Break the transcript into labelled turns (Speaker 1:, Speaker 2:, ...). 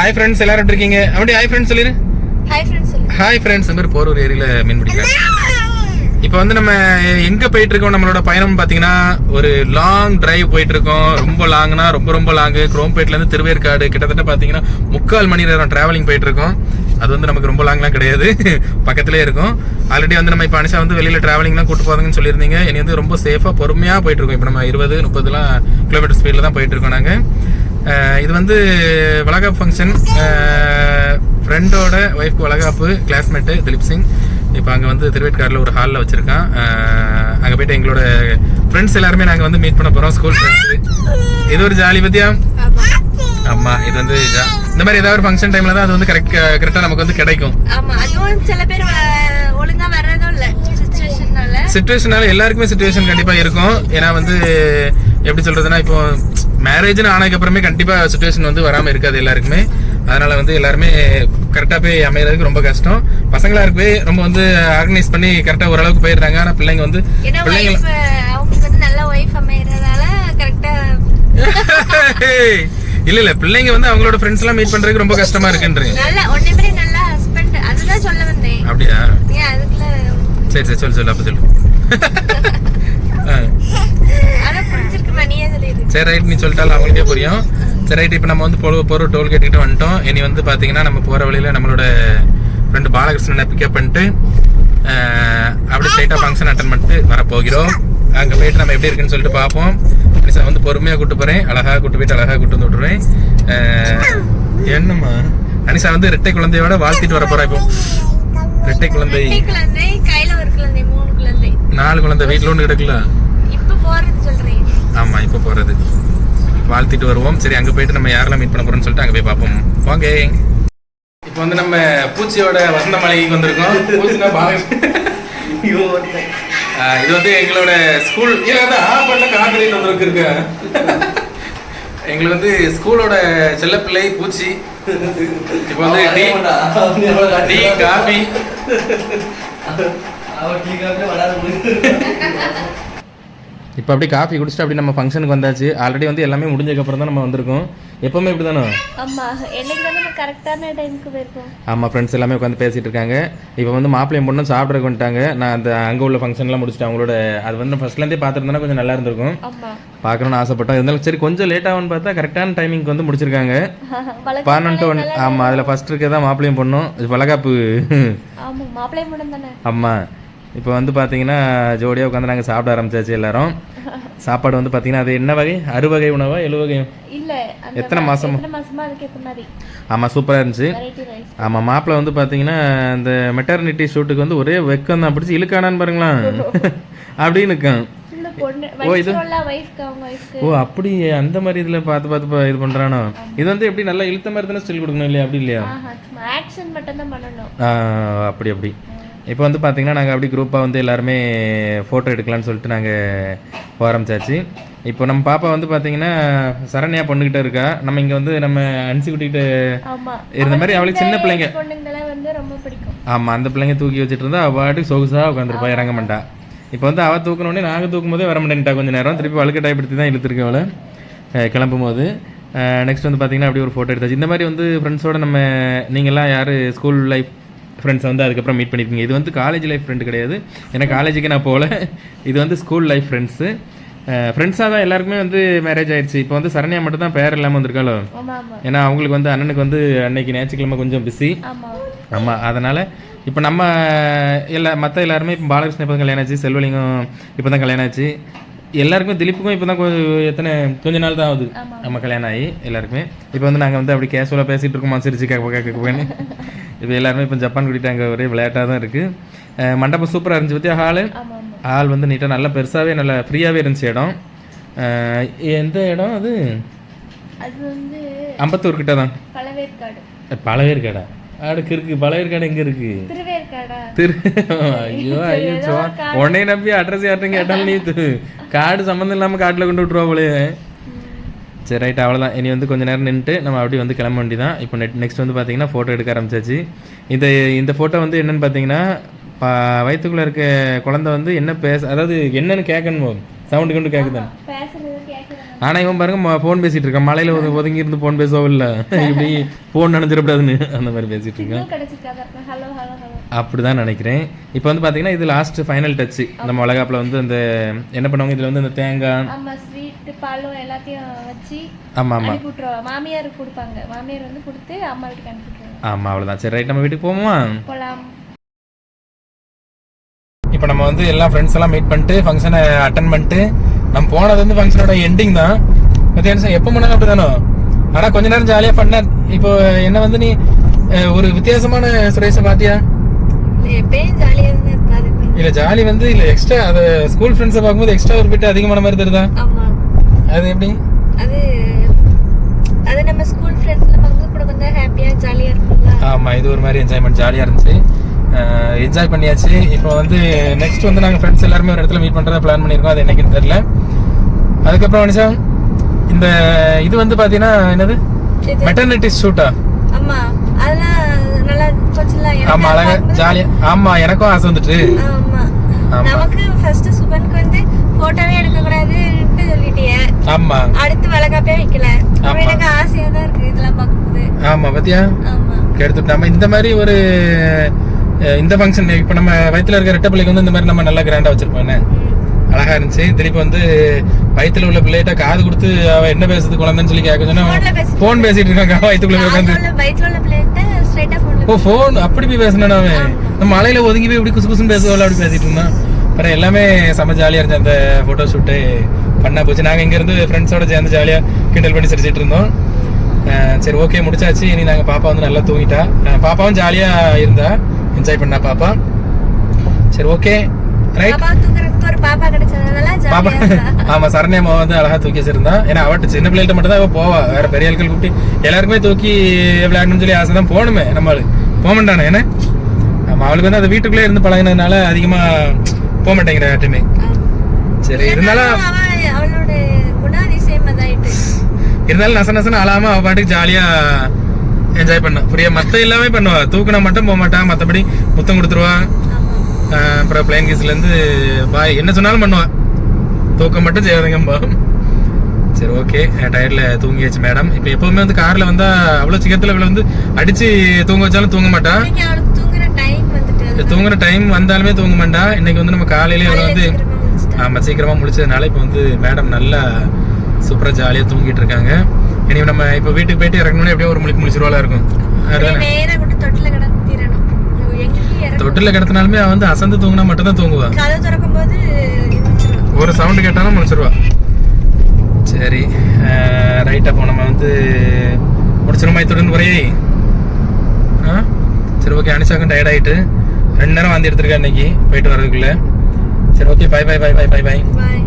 Speaker 1: Hi friends எல்லாரும் இருக்கீங்க? அப்படி ஹாய் ஃப்ரெண்ட்ஸ் சொல்லிரு.
Speaker 2: ஹாய் ஃப்ரெண்ட்ஸ்
Speaker 1: ஃப்ரெண்ட்ஸ் மாதிரி போரூர் ஏரியில மீன் பிடிக்கிறேன் இப்போ வந்து நம்ம எங்க போயிட்டு இருக்கோம் நம்மளோட பயணம் பாத்தீங்கன்னா ஒரு லாங் டிரைவ் போயிட்டு இருக்கோம் ரொம்ப லாங்னா ரொம்ப ரொம்ப லாங் குரோம்பேட்ல இருந்து திருவேற்காடு கிட்டத்தட்ட பாத்தீங்கன்னா முக்கால் மணி நேரம் டிராவலிங் போயிட்டு இருக்கோம் அது வந்து நமக்கு ரொம்ப லாங்லாம் கிடையாது. பக்கத்திலே இருக்கும். ஆல்ரெடி வந்து நம்ம இப்போ அனிஷா வந்து வெளியில டிராவலிங்லாம் கூட்டு போதாங்கன்னு சொல்லியிருந்தீங்க. இனி வந்து ரொம்ப சேஃபா பொறுமையா போயிட்டு இருக்கோம் இப்போ நம்ம இருபது முப்பதுலாம் கிலோமீட்டர் ஸ்பீட்ல தான் போயிட்டு இருக்கோம் நாங்க. அஹ் இது வந்து வளகாப்பு ஃபங்க்ஷன் ஃப்ரெண்டோட ஒய்ஃப்க்கு வளகாப்பு கிளாஸ்மேட்டு திலீப் சிங். இப்போ அங்கே வந்து திருவேற்காடில் ஒரு ஹாலில் வச்சுருக்கான். அங்கே போயிட்டு எங்களோட ஃப்ரெண்ட்ஸ் எல்லாருமே நாங்கள் வந்து மீட் பண்ண போகிறோம் ஸ்கூல் ஃப்ரெண்ட்ஸு இது ஒரு ஜாலி பத்தியா? ஆமா இது வந்து இந்த மாதிரி ஏதாவது ஒரு ஃபங்க்ஷன் டைம்ல தான் அது வந்து கரெக்ட் கரெக்டாக நமக்கு வந்து கிடைக்கும்.
Speaker 2: ஆமா அதுவும் சில பேர் வ- ஒழுங்கா வர்றதும் இல்ல சுச்சுவேஷனால
Speaker 1: சுச்சுவேஷனால எல்லாருக்குமே சுச்சுவேஷன் கண்டிப்பா இருக்கும். ஏன்னா வந்து எப்படி சொல்றதுன்னா இப்போ மேரேஜ்னு ஆனதுக்கு அப்புறமே கண்டிப்பா சுச்சுவேஷன் வந்து வராம இருக்காது எல்லாருக்குமே. அதனால வந்து எல்லாருமே கரெக்டா போய் அமையறதுக்கு ரொம்ப கஷ்டம். பசங்களா இருக்கு ரொம்ப வந்து ஆர்கனைஸ் பண்ணி கரெக்டா ஓரளவுக்கு போயிடுறாங்க ஆனா பிள்ளைங்க வந்து பிள்ளைங்க இல்ல இல்ல. பிள்ளைங்க வந்து அவங்களோட ஃப்ரெண்ட்ஸ் எல்லாம் மீட் பண்றதுக்கு ரொம்ப கஷ்டமா இருக்குன்றீங்க. அப்படியா? சரி சரி. சொல்லு சொல்லு. அப்ப சொல்லு. சரி ரைட் நீ சொல்லிட்டாலும் அவங்களுக்கே புரியும். சரி ரைட் இப்போ நம்ம வந்து போகிற போகிற டோல் கேட்டுக்கிட்டு வந்துட்டோம். இனி வந்து பார்த்தீங்கன்னா நம்ம போகிற வழியில் நம்மளோட ஃப்ரெண்டு பாலகிருஷ்ணனை பிக்கப் பண்ணிட்டு அப்படியே ஸ்ட்ரைட்டாக ஃபங்க்ஷன் அட்டன் பண்ணிட்டு வர போகிறோம் அங்கே போயிட்டு நம்ம எப்படி இருக்குன்னு சொல்லிட்டு பார்ப்போம். அனிஷா வந்து பொறுமையாக கூட்டு போகிறேன் அழகாக கூட்டு போயிட்டு அழகாக கூட்டு வந்து விட்டுருவேன் என்னம்மா? அனிஷா வந்து ரெட்டை குழந்தையோட வாழ்த்திட்டு வர இப்போ. ரெட்டை குழந்தை. நாலு குழந்தை. வீட்டில் ஒன்று கிடக்குல
Speaker 2: சொல்றேன்
Speaker 1: ஆமா இப்போ போறது. வாழ்த்திட்டு வருவோம். சரி அங்க போயிட்டு நம்ம யாரெல்லாம் மீட் பண்ண போறோம்னு சொல்லிட்டு அங்க போய் பார்ப்போம். வாங்க. இப்போ வந்து நம்ம பூச்சியோட வசந்த மலைக்கு வந்திருக்கோம். இது வந்து எங்களோட ஸ்கூல் கான்கிரீட் வந்து இருக்கு எங்களுக்கு வந்து ஸ்கூலோட செல்லப்பிள்ளை பூச்சி. இப்போ வந்து டீ டீ காஃபி இப்போ அப்படியே காஃபி குடிச்சிட்டு அப்படி நம்ம ஃபங்க்ஷனுக்கு வந்தாச்சு. ஆல்ரெடி வந்து எல்லாமே முடிஞ்சதுக்கப்புறம் தான் நம்ம வந்திருக்கோம். எப்பவுமே இப்படி தானே
Speaker 2: ஆமா என்னைக்கு தான் நம்ம கரெக்டான டைமுக்கு போயிருக்கோம்
Speaker 1: ஆமாம் ஃப்ரெண்ட்ஸ் எல்லாமே உட்காந்து பேசிட்டு இருக்காங்க. இப்போ வந்து மாப்பிள்ளையும் பொண்ணும் சாப்பிட்றதுக்கு வந்துட்டாங்க. நான் அந்த அங்கே உள்ள ஃபங்க்ஷன்லாம் முடிச்சிட்டேன் அவங்களோட அது வந்து ஃபர்ஸ்ட்லேருந்தே பார்த்துருந்தேன்னா கொஞ்சம் நல்லா இருந்திருக்கும். பார்க்கணும்னு ஆசைப்பட்டோம். இருந்தாலும் சரி கொஞ்சம் லேட் ஆகும்னு பார்த்தா கரெக்டான டைமிங்க்கு வந்து முடிச்சிருக்காங்க. பன்னெண்டு ஒன் ஆமாம் அதில் ஃபர்ஸ்ட் இருக்கதான் மாப்பிள்ளையும் பொண்ணும். இது வளகாப்பு.
Speaker 2: ஆமா மாப்பிள்ளை மூடம் தானே
Speaker 1: ஆமாம் இப்போ வந்து பார்த்தீங்கன்னா ஜோடியாக உட்காந்து நாங்கள் சாப்பிட ஆரம்பிச்சாச்சு எல்லாரும். சாப்பாடு வந்து பார்த்தீங்கன்னா அது என்ன வகை? அறுவகை உணவா எழுவகை எத்தனை மாசமா? ஆமாம் சூப்பராக இருந்துச்சு. ஆமாம் மாப்பிள்ளை வந்து பார்த்தீங்கன்னா இந்த மெட்டர்னிட்டி ஷூட்டுக்கு வந்து ஒரே வெக்கம் தான் பிடிச்சி இழுக்கானான்னு பாருங்களேன். அப்படின்னு இருக்கான். ஓ, இது- ஓ அப்படி அந்த மாதிரி இதில் பார்த்து பார்த்து இது பண்ணுறானோ இது வந்து எப்படி நல்லா இழுத்த மாதிரி தானே ஸ்டில் கொடுக்கணும் இல்லையா? அப்படி இல்லையா?
Speaker 2: ஆஹா சும்மா ஆக்ஷன் மட்டும் தான் பண்ணணும்.
Speaker 1: ஆ, அப்படி அப்படி. இப்போ வந்து பார்த்தீங்கன்னா நாங்கள் அப்படி குரூப்பாக வந்து எல்லாருமே ஃபோட்டோ எடுக்கலாம்னு சொல்லிட்டு நாங்கள் போக ஆரம்பிச்சாச்சு. இப்போ நம்ம பாப்பா வந்து பார்த்தீங்கன்னா சரண்யா பொண்ணுக்கிட்ட இருக்கா? நம்ம இங்கே வந்து நம்ம அன்சி குட்டிக்கிட்ட
Speaker 2: ஆமா.
Speaker 1: இருந்த மாதிரி அவளுக்கு சின்ன பிள்ளைங்க. ஆமாம் அந்த பிள்ளைங்க தூக்கி வச்சுட்டு இருந்தா அவள் பாட்டுக்கு சொகுசாக உட்காந்துருப்பா இறங்க மாட்டா. இப்போ வந்து அவள் தூக்கணுன்னே நாங்கள் தூக்கும் போதே வர மாட்டேன்ட்டா கொஞ்சம் நேரம். திருப்பி வழுக்க டைப்படுத்தி தான் இழுத்துருக்கேன் அவளை. கிளம்பும் போது நெக்ஸ்ட் வந்து பார்த்தீங்கன்னா அப்படி ஒரு ஃபோட்டோ எடுத்தாச்சு. இந்த மாதிரி வந்து ஃப்ரெண்ட்ஸோட நம்ம நீங்கள்லாம் யார் ஸ்கூல் லைஃப் ஃப்ரெண்ட்ஸ் வந்து அதுக்கப்புறம் மீட் பண்ணியிருக்கீங்க இது வந்து காலேஜ் லைஃப் ஃப்ரெண்டு கிடையாது. ஏன்னா காலேஜுக்கு நான் போகல. இது வந்து ஸ்கூல் லைஃப் ஃப்ரெண்ட்ஸு ஃப்ரெண்ட்ஸாக தான் எல்லாருக்குமே வந்து மேரேஜ் ஆயிடுச்சு இப்போ வந்து சரண்யா மட்டும் தான் பேர் இல்லாமல் வந்திருக்காளோ? ஏன்னா அவங்களுக்கு வந்து அண்ணனுக்கு வந்து அன்னைக்கு ஞாயிற்றுக்கிழமை கொஞ்சம் பிஸி
Speaker 2: ஆமா.
Speaker 1: ஆமாம் அதனால் இப்போ நம்ம எல்லா மற்ற எல்லாருமே இப்போ பாலகிருஷ்ணன் இப்போ தான் கல்யாணம் ஆச்சு செல்வலிங்கம் இப்போ தான் கல்யாணம் ஆச்சு. எல்லாருக்குமே திலீப்புக்கும் இப்போ தான் கொஞ்சம் எத்தனை கொஞ்ச நாள் தான் ஆகுது. நம்ம கல்யாணம் ஆகி எல்லாருக்குமே. இப்போ வந்து நாங்கள் வந்து அப்படி கேஷுவலாக பேசிகிட்டு இருக்கோமா சிரிச்சு கேட்க கேட்க கேட்கன்னு. இப்போ எல்லாருமே இப்போ ஜப்பான் கூட்டிட்டு அங்கே ஒரே விளையாட்டாக தான் இருக்குது மண்டபம் சூப்பராக இருந்துச்சு பற்றியா ஹாலு ஹால் வந்து நீட்டாக நல்லா பெருசாகவே நல்லா ஃப்ரீயாகவே இருந்துச்சு இடம். எந்த இடம் அது?
Speaker 2: அது வந்து
Speaker 1: அம்பத்தூர் கிட்ட தான்
Speaker 2: பழவேற்காடு?
Speaker 1: பழவேர் கடை அடுக்கு இருக்கு பழவேர் கடை எங்கே
Speaker 2: திருவேற்காடா.
Speaker 1: திரு ஐயோ ஐயோ சோ உன்னை நம்பி அட்ரஸ் யார்ட்டும் கேட்டாலும் நீ காடு சம்மந்தம் இல்லாமல் காட்டில் கொண்டு விட்ருவா போலே சரி ரைட் அவ்வளோதான் இனி வந்து கொஞ்ச நேரம் நின்றுட்டு நம்ம அப்படியே வந்து கிளம்ப வேண்டியதான் இப்போ நெட் நெக்ஸ்ட் வந்து பார்த்தீங்கன்னா ஃபோட்டோ எடுக்க ஆரம்பிச்சாச்சு. இந்த இந்த ஃபோட்டோ வந்து என்னன்னு பார்த்தீங்கன்னா பா வயிற்றுக்குள்ளே இருக்க குழந்தை வந்து என்ன பேச அதாவது என்னன்னு கேட்கணும் சவுண்டு கொண்டு கேட்குதான்
Speaker 2: பேசுறது கேட்கறது
Speaker 1: ஆனா இவன் பாருங்க ஃபோன் பேசிட்டு இருக்கான். மலையில ஒது- ஒதுங்கி இருந்து ஃபோன் பேசவோ இல்ல. இப்படி ஃபோன் நினைஞ்சிடக்கூடாதுன்னு அந்த மாதிரி பேசிட்டு இருக்கான். அப்படிதான் நினைக்கிறேன். இப்போ வந்து பாத்தீங்கன்னா இது லாஸ்ட் ஃபைனல் டச் நம்ம வளகாப்புல வந்து அந்த என்ன பண்ணுவாங்க? இதுல வந்து இந்த தேங்காய்.
Speaker 2: ஆமா ஸ்வீட் பழம் எல்லாத்தையும் வச்சு
Speaker 1: ஆமா ஆமா.
Speaker 2: அனுப்பி விட்டுருவாங்க. மாமியார் கொடுப்பாங்க. மாமியார் வந்து கொடுத்து அம்மா வீட்டுக்கு அனுப்பி விட்டுருவாங்க.
Speaker 1: ஆமா அவ்வளவுதான். சரி ரைட் நம்ம வீட்டுக்கு போவோமா?
Speaker 2: போலாம்.
Speaker 1: இப்போ நம்ம வந்து எல்லா ஃப்ரெண்ட்ஸ் எல்லாம் மீட் பண்ணிட்டு ஃபங்க்ஷனை அட்டன் பண்ணிட்டு நம்ம போனது வந்து ஃபங்க்ஷனோட எண்டிங் தான். மத்தியானம் எப்போ போனாலும் அப்படிதானோ? ஆனா கொஞ்ச நேரம் ஜாலியா பண்ண. இப்போ என்ன வந்து நீ ஒரு வித்தியாசமான சுரேஷை
Speaker 2: இருக்காது
Speaker 1: இல்ல ஜாலி வந்து இல்ல எக்ஸ்ட்ரா அது ஸ்கூல் ஃப்ரெண்ட்ஸை பார்க்கும்போது எக்ஸ்ட்ரா ஒரு பிட்டு அதிகமான மாதிரி தெரியுதா? அது எப்படி?
Speaker 2: அது அது நம்ம ஸ்கூல் ஃப்ரெண்ட்ஸ்ல பார்க்கும்போது கூட கொஞ்சம் ஹாப்பியா ஜாலியா இருக்கும்ல.
Speaker 1: ஆமா இது ஒரு மாதிரி என்ஜாய்மெண்ட் ஜாலியா இருந்துச்சு. என்ஜாய் பண்ணியாச்சு. இப்போ வந்து நெக்ஸ்ட் வந்து நாங்க ஃப்ரெண்ட்ஸ் எல்லாருமே ஒரு இடத்துல மீட் பண்றதா பிளான் பண்ணியிருக்கோம். அது என்னைக்குன்னு தெரியல. அதுக்கப்புறம் மனுஷா இந்த இது வந்து பாத்தீங்கன்னா என்னது? மெட்டர்னிட்டி ஷூட்டா
Speaker 2: ஆமா.
Speaker 1: அழகா ஜாலியா ஆமா எனக்கும் ஆசை வந்துட்டு.
Speaker 2: நமக்கு ஃபர்ஸ்ட் சுபனுக்கு வந்து போட்டோவே எடுக்க கூடாதுன்னு சொல்லிட்டியே.
Speaker 1: ஆமா.
Speaker 2: அடுத்து வளகாப்பே வைக்கல. எனக்கு ஆசையா தான் இருக்கு இதெல்லாம்
Speaker 1: ஆமா பாத்தியா?
Speaker 2: ஆமா.
Speaker 1: எடுத்துட்டு நம்ம இந்த மாதிரி ஒரு இந்த ஃபங்க்ஷன் இப்போ நம்ம வயித்துல இருக்க ரெட்டை பிள்ளைக்கு வந்து இந்த மாதிரி நம்ம நல்லா கிராண்டா வச்சிருப்போம். அழகா இருந்துச்சு. திருப்பி வந்து வயித்துல உள்ள பிள்ளைகிட்ட காது கொடுத்து அவ என்ன பேசுது குழந்தைன்னு சொல்லி கேட்க சொன்னா போன் பேசிட்டு இருக்காங்க. வயிற்றுக்குள்ள உட்காந்து ஓ போன் அப்படி போய் பேசினான் அவன்? நம்ம மலையில ஒதுங்கி போய் இப்படி குசு குசுன்னு பேசுவோம்ல அப்படி பேசிட்டு இருந்தான். அப்புறம் எல்லாமே செம ஜாலியா இருந்துச்சு. அந்த போட்டோ ஷூட்டு பண்ணா போச்சு. நாங்க இங்க இருந்து ஃப்ரெண்ட்ஸோட சேர்ந்து ஜாலியா கிண்டல் பண்ணி சிரிச்சிட்டு இருந்தோம். சரி ஓகே முடிச்சாச்சு. இனி நாங்க பாப்பா வந்து நல்லா தூங்கிட்டா. பாப்பாவும் ஜாலியா இருந்தா. என்ஜாய் பண்ணா பாப்பா. சரி ஓகே ரைட்
Speaker 2: பாப்பா.
Speaker 1: ஆமா சரண்யா அம்மா வந்து அழகா தூக்கி வச்சிருந்தா. ஏன்னா அவட்ட சின்ன பிள்ளைகிட்ட மட்டும் தான் போவா. வேற பெரிய ஆட்கள் கூப்பிட்டு எல்லாருக்குமே தூக்கி விளையாடணும்னு சொல்லி ஆசை தான் போகணுமே நம்ம ஆளு போக மாட்டானே என்ன? ஆமா அவளுக்கு வந்து அந்த வீட்டுக்குள்ளே இருந்து பழகினதுனால அதிகமா போக மாட்டேங்கிற யார்ட்டுமே. சரி இருந்தாலும் இருந்தாலும் நச நசன அழாம அவ பாட்டுக்கு ஜாலியா என்ஜாய் பண்ணா. புரியா மத்த எல்லாமே பண்ணுவா. தூக்குனா மட்டும் போக மாட்டா. மத்தபடி முத்தம் கொடுத்துருவா. அப்புறம் பிளைன் கிஸ்ல இருந்து பாய் என்ன சொன்னாலும் பண்ணுவா. தூக்கம் மட்டும் செய்யாதுங்கம்பா சரி ஓகே டயர்ல தூங்கியாச்சு மேடம் இப்போ எப்பவுமே வந்து கார்ல வந்தா அவ்வளவு சீக்கிரத்துல இவளை வந்து அடிச்சு தூங்க வச்சாலும் தூங்க மாட்டா.
Speaker 2: இன்னைக்கு அவளுக்கு தூங்குற டைம்
Speaker 1: வந்தாலுமே தூங்க மாட்டா. இன்னைக்கு வந்து நம்ம காலையில இவளை வந்து
Speaker 2: சீக்கிரமா முடிச்சிட்டா.
Speaker 1: ஆமா சீக்கிரமா முடிச்சதுனால இப்போ வந்து மேடம் நல்லா சூப்பரா ஜாலியா தூங்கிட்டு இருக்காங்க இனி நம்ம இப்போ வீட்டுக்கு போயிட்டு இறங்கணும்னு எப்படியோ ஒரு முழிக்கு முழிச்சிருவாளா இருக்கும்.
Speaker 2: தொட்டில
Speaker 1: கிடத்தினாலுமே அவ வந்து அசந்து தூங்கினா மட்டும் தான் தூங்குவா. ஒரு சவுண்டு கேட்டாலும் முடிச்சிருவா சரி ரைட் அப்போ நம்ம வந்து முடிச்சிருமா இத்துடன் உரையை? ஆ? சரி ஓகே அனிஷாக்கும் டயர்ட் ஆயிட்டு ரெண்டு நேரம் வாந்தி எடுத்திருக்கா இன்னைக்கு. போயிட்டு வர்றதுக்குள்ள. சரி okay bye bye bye bye bye bye
Speaker 2: Bye.